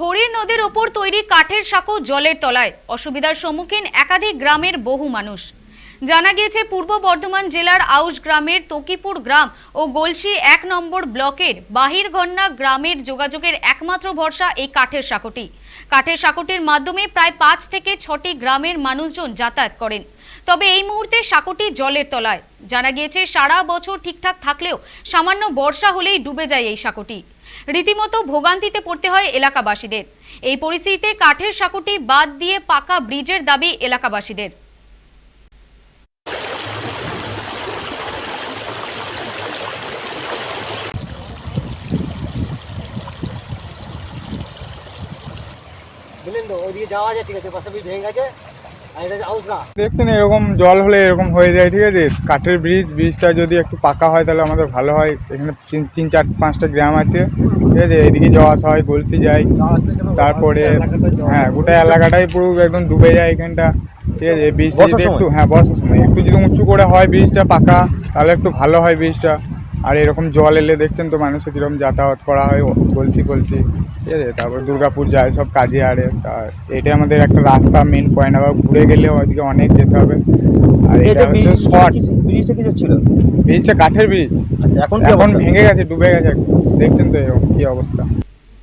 খড়ি নদীর ওপর তৈরি কাঠের সাঁকো জলের তলায়। অসুবিধার সম্মুখীন একাধিক গ্রামের বহু মানুষ। জানা গিয়েছে, পূর্ব বর্ধমান জেলার আউশ গ্রামের তকিপুর গ্রাম ও গলসি এক নম্বর ব্লকের বাহিরগন্না গ্রামের যোগাযোগের একমাত্র ভরসা এই কাঠের সাঁকোটি। কাঠের সাঁকোটির মাধ্যমে প্রায় পাঁচ থেকে ছটি গ্রামের মানুষজন যাতায়াত করেন। তবে এই মুহূর্তে সাঁকোটি জলের তলায়। জানা গিয়েছে, সারা বছর ঠিকঠাক থাকলেও সামান্য বর্ষা হলেই ডুবে যায় এই সাঁকোটি। রীতিমতো ভোগান্তিতে পড়তে হয় এলাকাবাসীদের। এই পরিস্থিতিতে কাঠের সাঁকোটি বাদ দিয়ে পাকা ব্রিজের দাবি এলাকাবাসীদের। বুঝলেন তো? ওইদিকে যাওয়া যায় ঠিক আছে পাশে ব্রিজ ভেঙে গেছে আর এটা হচ্ছে আউসগা দেখছেন এরকম জল হলে এরকম হয়ে যায় ঠিক আছে? কাঠের ব্রিজ ব্রিজটা যদি একটু পাকা হয় তাহলে আমাদের ভালো হয়। এখানে তিন চার পাঁচটা গ্রাম আছে ঠিক আছে? এদিকে যাওয়া আসা হয় গলসি যায়। তারপরে হ্যাঁ গোটা এলাকাটাই পুরো একদম ডুবে যায় এখানটা ঠিক আছে? ব্রিজটা যদি একটু হ্যাঁ বর্ষার সময়। একটু যদি উঁচু করে হয় ব্রিজটা পাকা তাহলে একটু ভালো হয় ব্রিজটা। আর এরকম জল এলে দেখছেন তো মানুষের কীরকম যাতায়াত করা হয় গলসি গলসি ঠিক আছে? তারপর দুর্গাপুর যায় সব কাজে আরে তা এটা আমাদের একটা রাস্তা মেন পয়েন্ট আবার ঘুরে গেলে ওইদিকে অনেক যেতে হবে। আর এটা হচ্ছে শর্ট ব্রিজটা কিছু ছিল? ব্রিজটা কাঠের ব্রিজ আচ্ছা এখন এখন ভেঙে গেছে ডুবে গেছে দেখছেন তো এরকম কি অবস্থা।